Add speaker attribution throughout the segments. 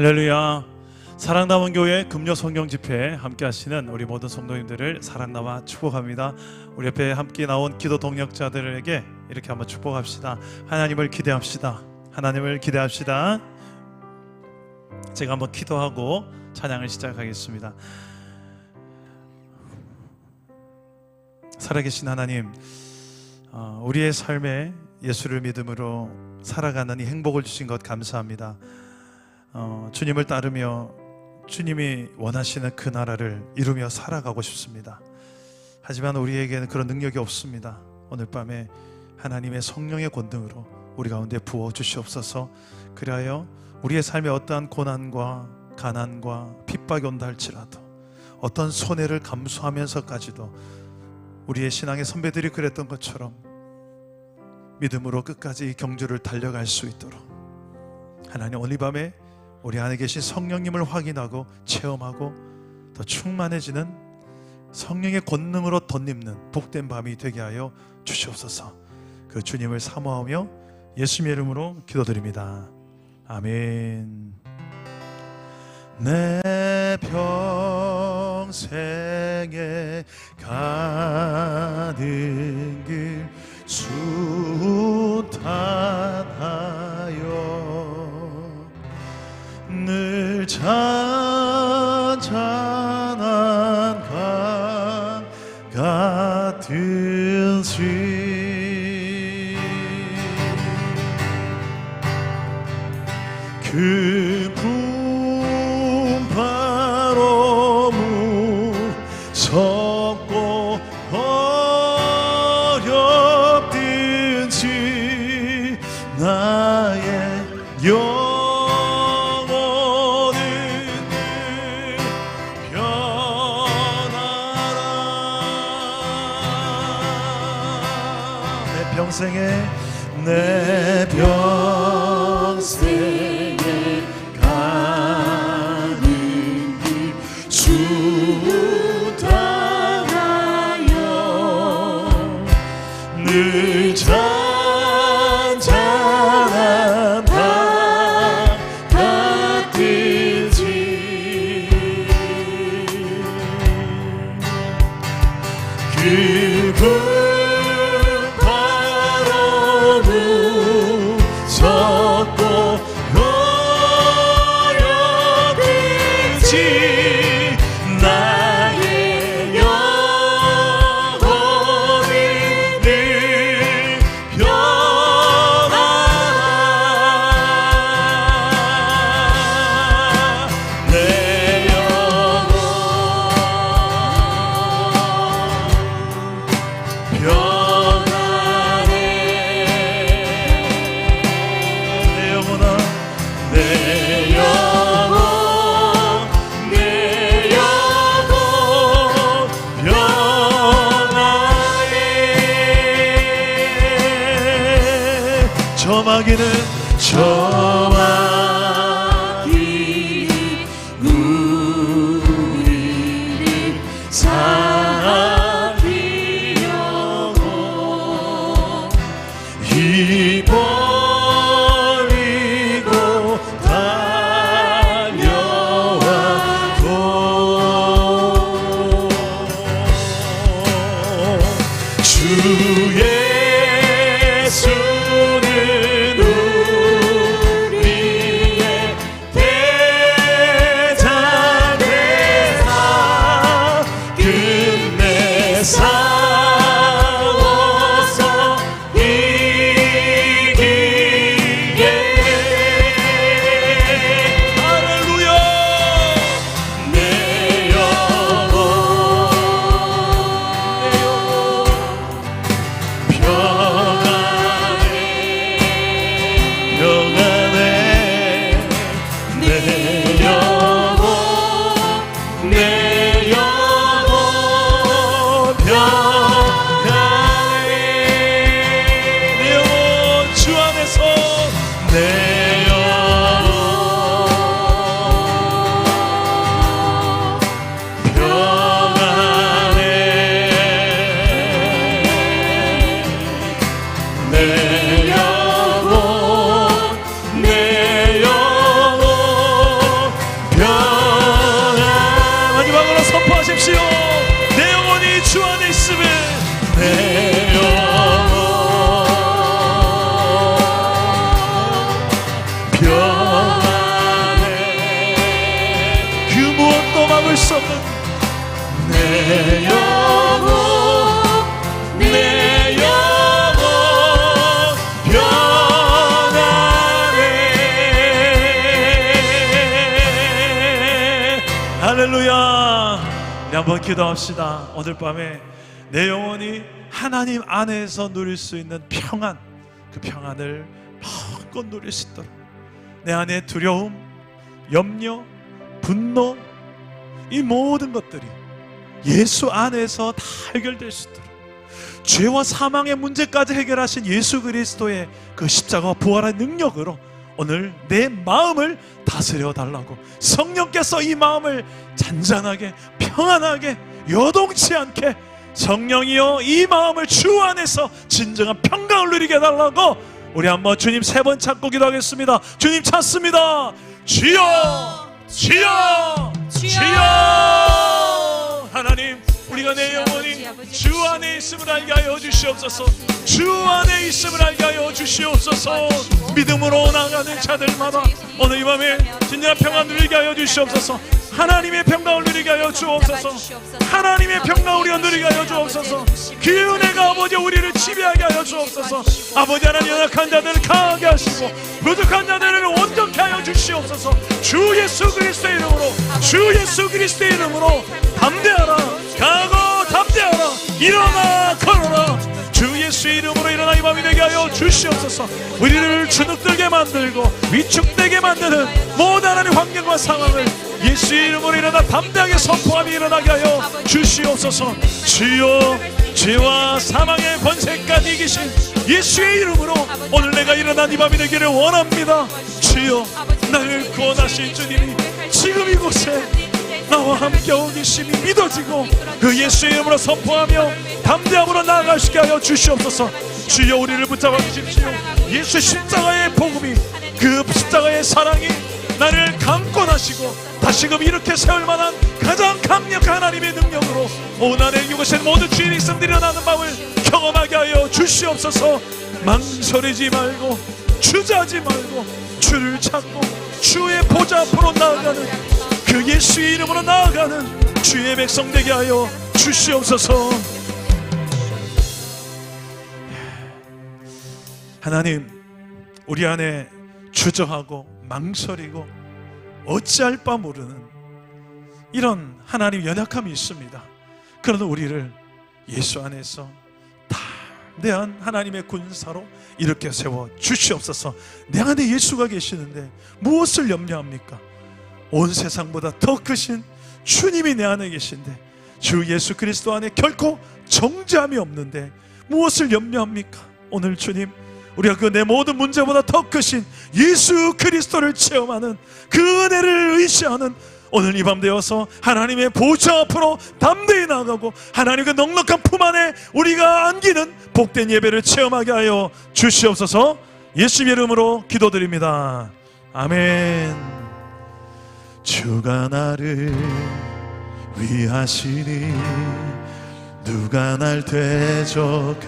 Speaker 1: 할렐루야. 사랑남은 교회 금요 성경 집회 함께 하시는 우리 모든 성도님들을 사랑나와 축복합니다. 우리 옆에 함께 나온 기도 동역자들에게 이렇게 한번 축복합시다. 하나님을 기대합시다. 하나님을 기대합시다. 제가 한번 기도하고 찬양을 시작하겠습니다. 살아계신 하나님, 어, 우리의 삶에 예수를 믿음으로 살아가는 이 행복을 주신 것 감사합니다. 어, 주님을 따르며 주님이 원하시는 그 나라를 이루며 살아가고 싶습니다. 하지만 우리에게는 그런 능력이 없습니다. 오늘 밤에 하나님의 성령의 권능으로 우리 가운데 부어 주시옵소서. 그리하여 우리의 삶에 어떠한 고난과 가난과 핍박이 온다 할지라도 어떤 손해를 감수하면서까지도 우리의 신앙의 선배들이 그랬던 것처럼 믿음으로 끝까지 이 경주를 달려갈 수 있도록 하나님 오늘 이 밤에 우리 안에 계신 성령님을 확인하고 체험하고 더 충만해지는 성령의 권능으로 덧입는 복된 밤이 되게 하여 주시옵소서. 그 주님을 사모하며 예수님의 이름으로 기도드립니다. 아멘. 내 평생에 가는 길 수탄하여 늘 잔잔한 강 같은지 그 늘잔 할렐루야. 네, 한번 기도합시다. 오늘 밤에 내 영혼이 하나님 안에서 누릴 수 있는 평안, 그 평안을 마음껏 누릴 수 있도록 내 안에 두려움, 염려, 분노 이 모든 것들이 예수 안에서 다 해결될 수 있도록 죄와 사망의 문제까지 해결하신 예수 그리스도의 그 십자가와 부활의 능력으로 오늘 내 마음을 다스려 달라고. 성령께서 이 마음을 잔잔하게 평안하게 요동치 않게 성령이여 이 마음을 주 안에서 진정한 평강을 누리게 해달라고. 우리 한번 주님 세 번 찾고 기도하겠습니다. 주님 찾습니다. 주여 주여 주여 하나님 우리가 내 영혼이 주 안에 있음을 알게 하여 주시옵소서. 주 안에 있음을 알게 하여 주시옵소서. 믿음으로 나가는 자들마다 오늘 이 밤에 진정한 평안 누리게 하여 주시옵소서. 하나님의 평강을 누리게 하여 주옵소서. 하나님의 평강을 우리가 누리게 하여 주옵소서. 그 은혜가 아버지 우리를 지배하게 하여 주옵소서. 아버지 하나님 연약한 자들을 강하게 하시고 부족한 자들을 온전케 하여 주시옵소서. 주 예수 그리스도의 이름으로 주 예수 그리스도의 이름으로 담대하라 가고 담대하라 일어나 걸어라. 주 예수의 이름으로 일어나 이 밤이 되게 하여 주시옵소서. 우리를 주눅들게 만들고 위축되게 만드는 모든 하나님 환경과 상황을 예수의 이름으로 일어나 담대하게 선포함이 일어나게 하여 주시옵소서. 주여 죄와 사망의 권세까지 이기신 예수의 이름으로 오늘 내가 일어난 이 밤이 되기를 원합니다. 주여 나를 구원하신 주님이 지금 이곳에 나와 함께하고 계심이 믿어지고 그 예수의 이름으로 선포하며 담대함으로 나아가시게 하여 주시옵소서. 주여 우리를 붙잡아 주십시오. 예수 십자가의 복음이 그 십자가의 사랑이 나를 강권하시고 다시금 이렇게 세울 만한 가장 강력한 하나님의 능력으로 오나의 이곳에 모든 주인이 있음 일어나는 마음을 경험하게 하여 주시옵소서. 망설이지 말고 주저하지 말고 주를 찾고 주의 보좌 앞으로 나아가는 그 예수의 이름으로 나아가는 주의 백성 되게 하여 주시옵소서. 하나님 우리 안에 주저하고 망설이고 어찌할 바 모르는 이런 하나님 연약함이 있습니다. 그러나 우리를 예수 안에서 담대한 하나님의 군사로 이렇게 세워 주시옵소서. 내 안에 예수가 계시는데 무엇을 염려합니까? 온 세상보다 더 크신 주님이 내 안에 계신데 주 예수 그리스도 안에 결코 정죄함이 없는데 무엇을 염려합니까? 오늘 주님 우리가 그 내 모든 문제보다 더 크신 예수 그리스도를 체험하는 그 은혜를 의지하는 오늘 이 밤 되어서 하나님의 보좌 앞으로 담대히 나가고 하나님의 넉넉한 품 안에 우리가 안기는 복된 예배를 체험하게 하여 주시옵소서. 예수 이름으로 기도드립니다. 아멘 주가 나를 위하시니 누가 날 대적하리요?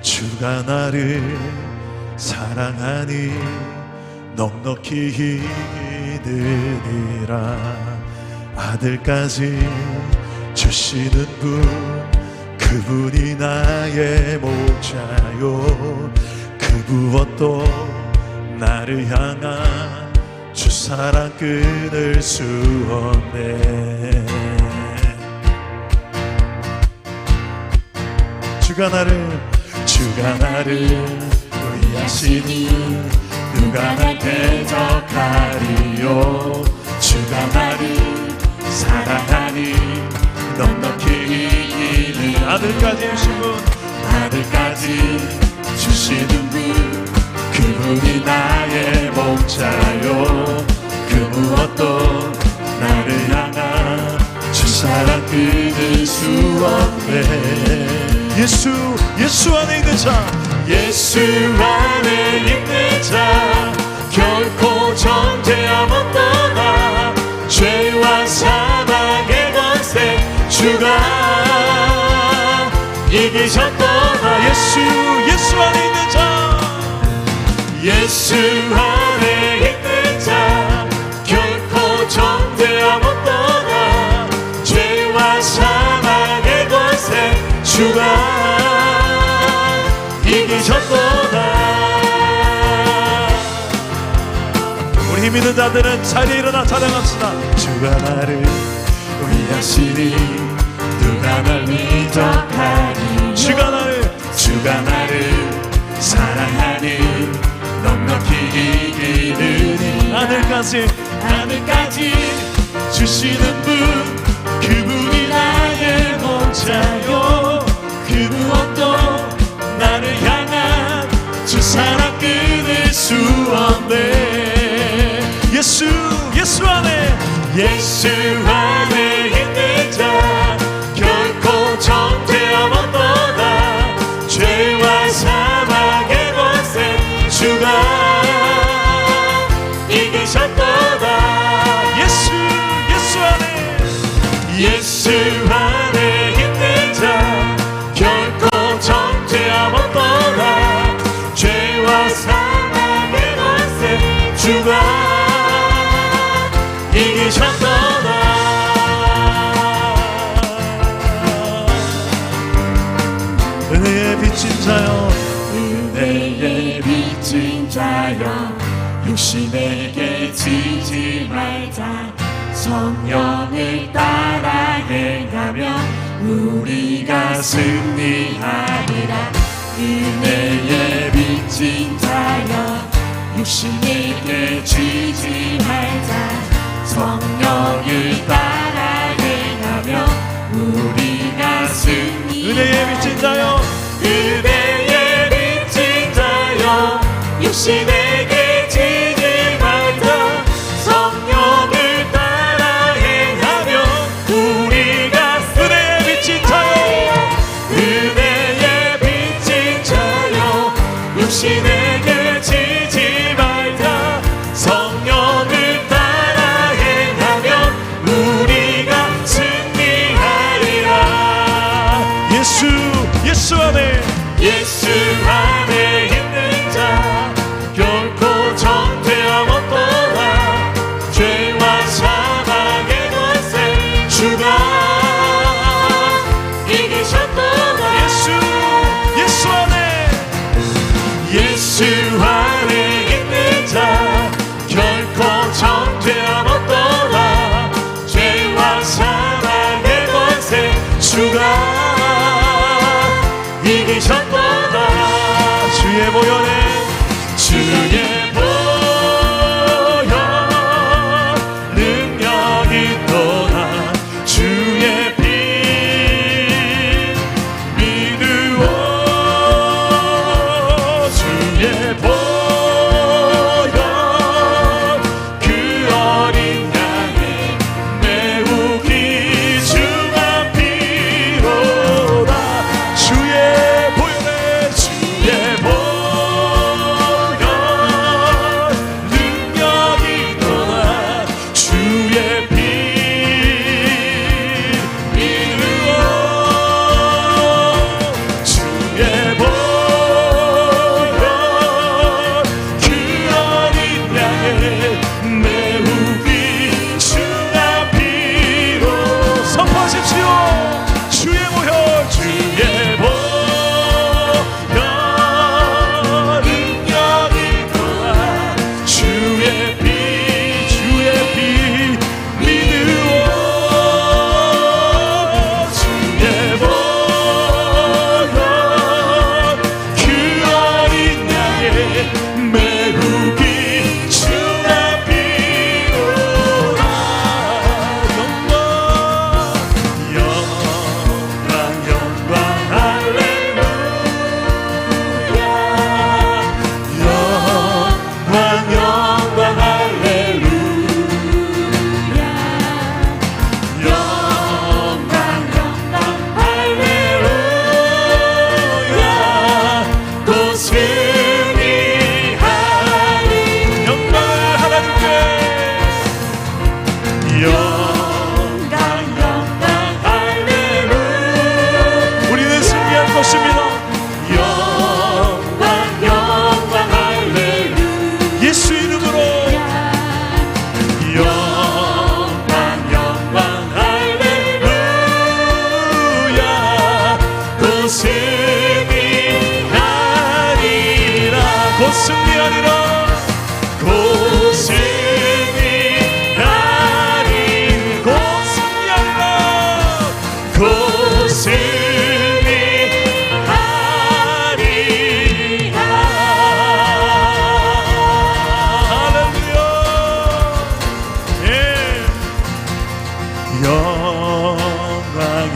Speaker 1: 주가 나를 사랑하니 넉넉히 이기느니라. 아들까지 주시는 분 그분이 나의 목자요. 그 무엇도 나를 향한 주 사랑 끊을 수 없네. 주가 나를 주가 나를 위하시니 누가 날 대적하리요? 주가 나를 사랑하니 넉넉히 이기는 아들까지 주신 분. 아들까지 주시는 분. 그분이 나의 목자요. 그 무엇도 나를 향한 주 사랑 끊을 수 없네. 예수 예수 안에 있는 자. 예수 안에 있는 자 결코 정죄함 없도다 죄와 사망의 권세 주가 이기셨도다. 예수 예수 안에 있는 자. 예수 안에 없도다 죄와 사망의 권세 주가 이기셨도다. 우리 힘 있는 자들은 자리에 일어나 찬양합시다. 주가 나를 위하시니 누가 날
Speaker 2: 기적하니?
Speaker 1: 주가 나를 주가 나를 사랑하니? 넉넉히 이기느니? 하늘까지 하늘까지 주시는 분 그분이 나의 목자요. 그 무엇도 나를 향한 주 사랑 끊을 수 없네. 예수 예수 안에. 예수 안에 있는
Speaker 2: 육신에게 지지 말자. 성령을 따라 행하며 우리가 승리하리라. 은혜의 비친 자여 육신에게 지지 말자. 성령을 따라 행하며 우리가 승리하리라.
Speaker 1: 은혜의 비친 자여. 은혜의 비친 자여 육신에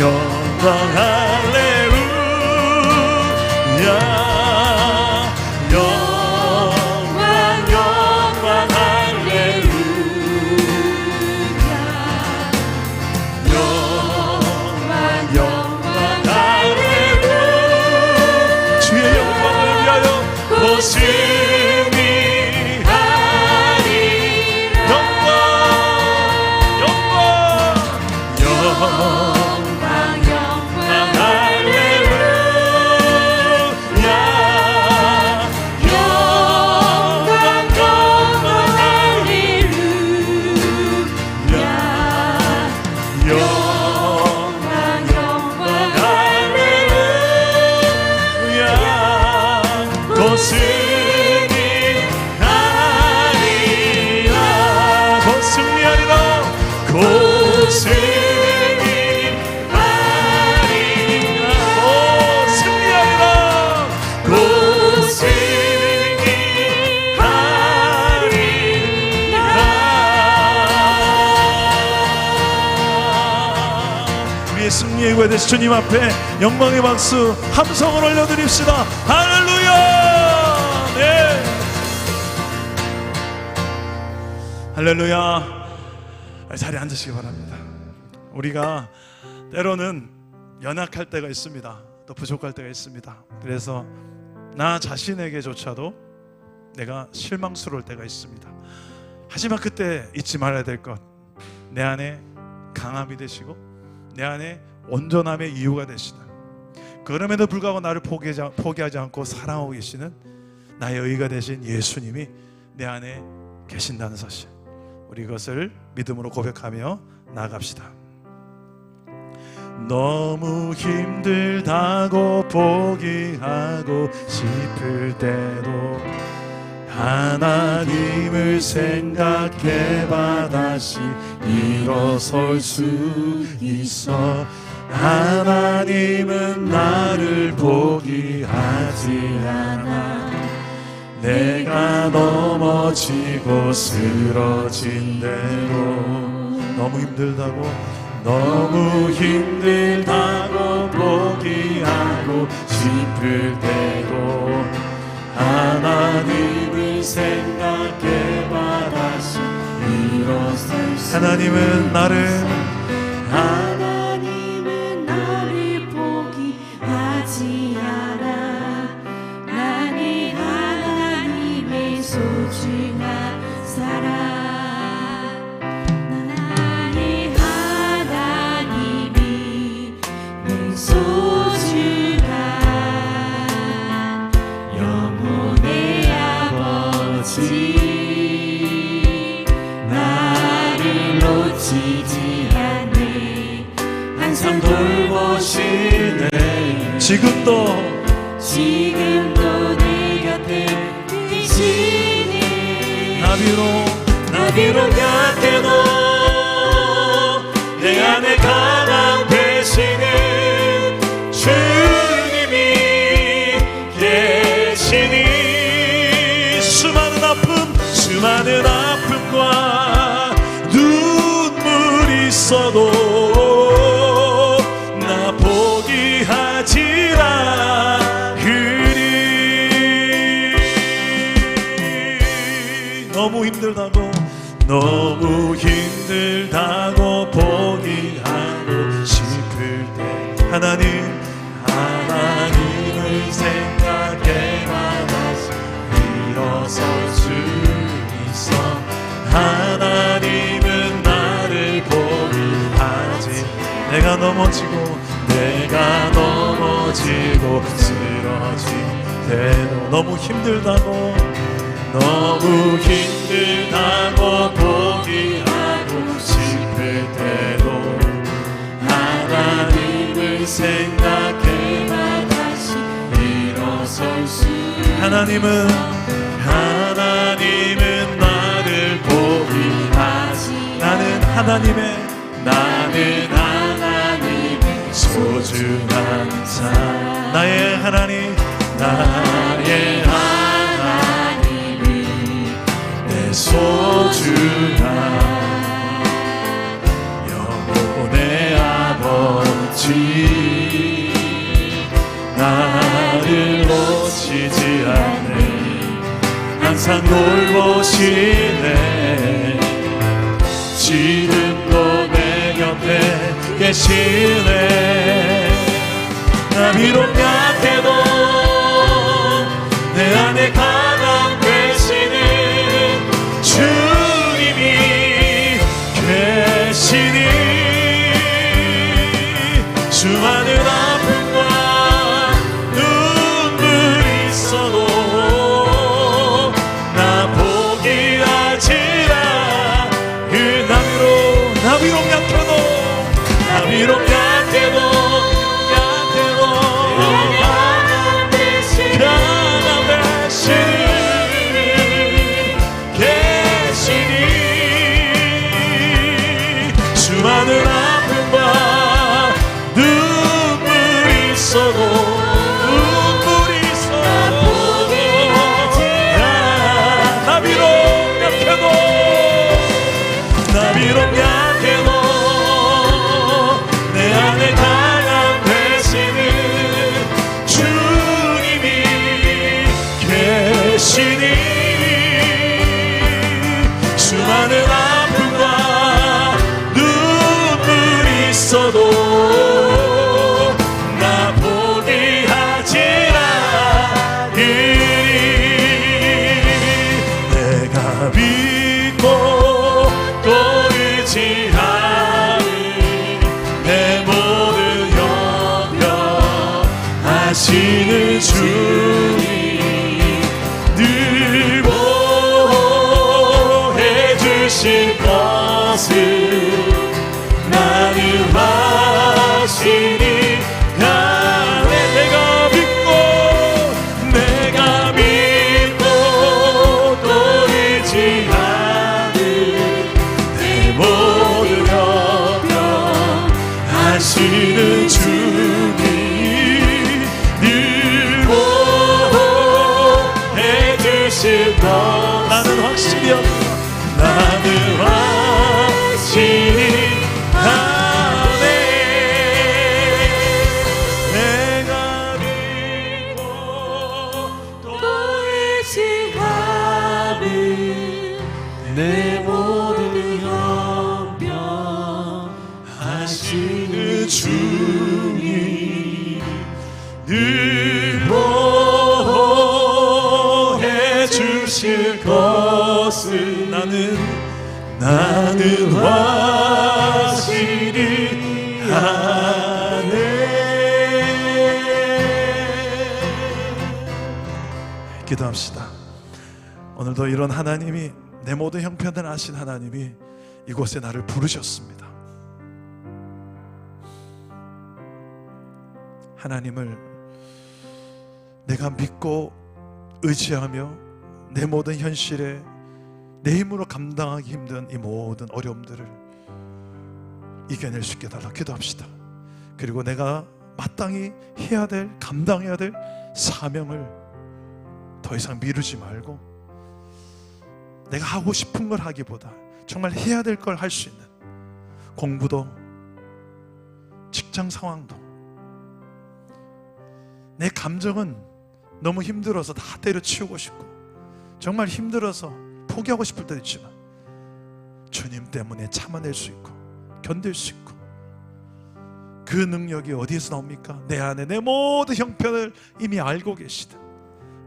Speaker 1: yoldan her 되신 주님 앞에 영광의 박수 함성을 올려드립시다. 할렐루야! 네. 할렐루야. 자리에 앉으시기 바랍니다. 우리가 때로는 연약할 때가 있습니다. 또 부족할 때가 있습니다. 그래서 나 자신에게조차도 내가 실망스러울 때가 있습니다. 하지만 그때 잊지 말아야 될 것. 내 안에 강함이 되시고 내 안에 온전함의 이유가 되시는 그럼에도 불구하고 나를 포기하지, 포기하지 않고 사랑하고 계시는 나의 의가 되신 예수님이 내 안에 계신다는 사실. 우리 이것을 믿음으로 고백하며 나아갑시다. 너무 힘들다고 포기하고 싶을 때도 하나님을 생각해 봐 다시 일어설 수 있어 하나님은 나를 포기하지 않아. 내가 넘어지고 쓰러진 대로. 너무 힘들다고? 너무 힘들다고 포기하고 싶을 때도 하나님을 생각해봐 다시 일어설 수 하나님은 나를
Speaker 2: 놓치지 않네 항상 돌보시네
Speaker 1: 지금도
Speaker 2: 지금도 내 곁에 계시네
Speaker 1: 나비로
Speaker 2: 나비로 곁에도 내 안에 가장 되시는
Speaker 1: 하나님 하나님을 생각해봐 다시 일어설 수 있어. 하나님은 나를 포기하지. 내가 넘어지고 내가 넘어지고 쓰러질 때도 너무 힘들다고 너무 힘들다고 포기 생각해봐
Speaker 2: 다시 일어설 수
Speaker 1: 하나님은 하나님은 나를 포기하지 나는 하나님의 나는 하나님의 소중한 사람 나의 하나님 나 나를 놓치지 않네. 항상 돌보시네. 지금도 내 곁에 계시네. 나 비록 약해도? 내 안에 가 주시니
Speaker 2: 나는 확실히 하네
Speaker 1: 기도합시다. 오늘도 이런 하나님이 내 모든 형편을 아신 하나님이 이곳에 나를 부르셨습니다. 하나님을 내가 믿고 의지하며 내 모든 현실에 내 힘으로 감당하기 힘든 이 모든 어려움들을 이겨낼 수 있게 달라 기도합시다. 그리고 내가 마땅히 해야 될 감당해야 될 사명을 더 이상 미루지 말고 내가 하고 싶은 걸 하기보다 정말 해야 될 걸 할 수 있는 공부도 직장 상황도 내 감정은 너무 힘들어서 다 때려치우고 싶고 정말 힘들어서 포기하고 싶을 때도 있지만 주님 때문에 참아낼 수 있고 견딜 수 있고 그 능력이 어디에서 나옵니까? 내 안에 내 모든 형편을 이미 알고 계시다.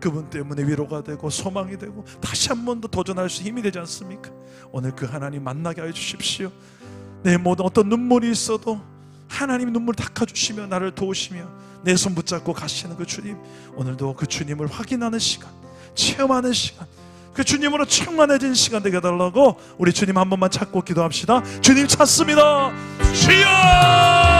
Speaker 1: 그분 때문에 위로가 되고 소망이 되고 다시 한 번 더 도전할 수 힘이 되지 않습니까? 오늘 그 하나님 만나게 하여 주십시오. 내 모든 어떤 눈물이 있어도 하나님 눈물 닦아주시며 나를 도우시며 내 손 붙잡고 가시는 그 주님 오늘도 그 주님을 확인하는 시간 체험하는 시간 그 주님으로 충만해진 시간 되게 해달라고 우리 주님 한 번만 찾고 기도합시다. 주님 찾습니다. 주여